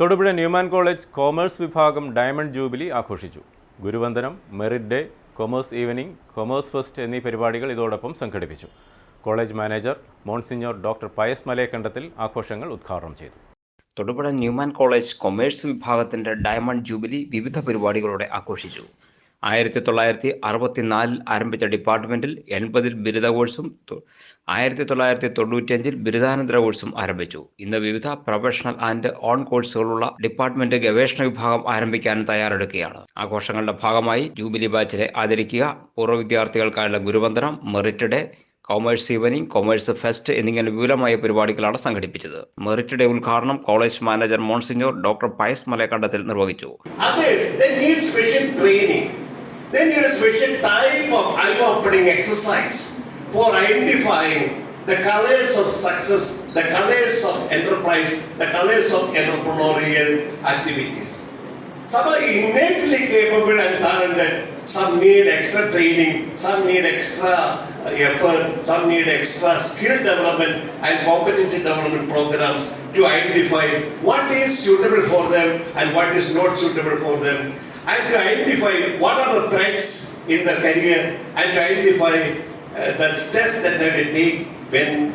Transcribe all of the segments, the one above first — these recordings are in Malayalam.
തൊടുപുഴ ന്യൂമാൻ കോളേജ് കോമേഴ്സ് വിഭാഗം ഡയമണ്ട് ജൂബിലി ആഘോഷിച്ചു. ഗുരുവന്ദനം merit day commerce evening commerce fest എന്നീ പരിപാടികൾ ഇതോടൊപ്പം സംഘടിപ്പിച്ചു. College manager monsignor doctor Pius Malayakandathil ആഘോഷങ്ങൾ ഉദ്ഘാടനം ചെയ്തു. തൊടുപുഴ ന്യൂമാൻ കോളേജ് കൊമേഴ്സ് വിഭാഗത്തിന്റെ ഡയമണ്ട് ജൂബിലി വിവിധ പരിപാടികളോടെ ആഘോഷിച്ചു. ആയിരത്തി തൊള്ളായിരത്തി അറുപത്തിനാലിൽ ആരംഭിച്ച ഡിപ്പാർട്ട്മെന്റിൽ എൺപതിൽ ബിരുദ കോഴ്സും ആയിരത്തി തൊള്ളായിരത്തി തൊണ്ണൂറ്റിയഞ്ചിൽ ബിരുദാനന്തര കോഴ്സും ആരംഭിച്ചു. ഇന്ന് വിവിധ പ്രൊഫഷണൽ ആൻഡ് ഓൺ കോഴ്സുകളുള്ള ഡിപ്പാർട്ട്മെന്റ് ഗവേഷണ വിഭാഗം ആരംഭിക്കാനും തയ്യാറെടുക്കുകയാണ്. ആഘോഷങ്ങളുടെ ഭാഗമായി ജൂബിലി ബാച്ചിലെ ആദരിക്കുക പൂർവ വിദ്യാർത്ഥികൾക്കായുള്ള ഗുരുവന്ദനം merit day commerce evening commerce fest എന്നിങ്ങനെ വിപുലമായ പരിപാടികളാണ് സംഘടിപ്പിച്ചത്. മെറിറ്റ് ഡേ ഉദ്ഘാടനം college manager monsignor doctor Pius Malayakandathil നിർവഹിച്ചു. They need special type of eye-opening exercise for identifying the colors of success, the colors of enterprise, the colors of entrepreneurial activities. Some are innately capable and talented, some need extra training, some need extra uh, effort, some need extra skill development and competency development programs to identify what is suitable for them and what is not suitable for them and to identify what are the threats in the career and to identify uh, the steps that they will take when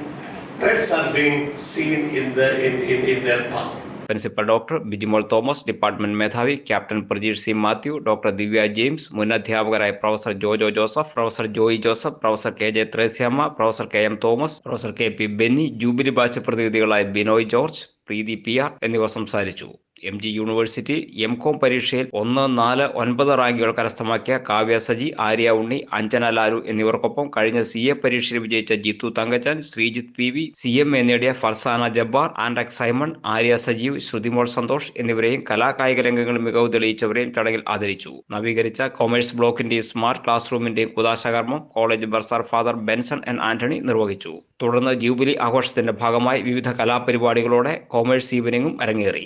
threats are being seen in, the, in, in, in their path. Principal doctor Bijimol Thomas department മേധാവി captain Prajeesh C Mathew doctor Divya James മുൻ അധ്യാപകരായ professor Jojo Joseph professor Joy Joseph professor K J Thresiamma professor K M Thomas professor K P Benny jubilee batch പ്രതിനിധികളായ Binoy George Preethi P R എന്നിവർ സംസാരിച്ചു M G university M Com പരീക്ഷയിൽ ഒന്ന് നാല് ഒൻപത് റാങ്കുകൾ കരസ്ഥമാക്കിയ കാവ്യ സജി ആര്യ ഉണ്ണി അഞ്ജന ലാലു എന്നിവർക്കൊപ്പം കഴിഞ്ഞ സി എ പരീക്ഷയിൽ വിജയിച്ച Jithu Thankachan Sreejith P V C M A നേടിയ ഫർസാന ജബ്ബാർ ആൻഡക് സൈമൺ ആര്യ സജീവ് ശ്രുതിമോൾ സന്തോഷ് എന്നിവരെയും കലാകായിക രംഗങ്ങളിൽ മികവ് തെളിയിച്ചവരെയും ചടങ്ങിൽ ആദരിച്ചു. നവീകരിച്ച കൊമേഴ്സ് ബ്ലോക്കിന്റെയും സ്മാർട്ട് ക്ലാസ് റൂമിന്റെയും കുദാശകർമ്മം college bursar father Benson and Antony നിർവഹിച്ചു. തുടർന്ന് ജൂബിലി ആഘോഷത്തിന്റെ ഭാഗമായി വിവിധ കലാപരിപാടികളോടെ കൊമേഴ്സ് ഈവനിങ്ങും അരങ്ങേറി.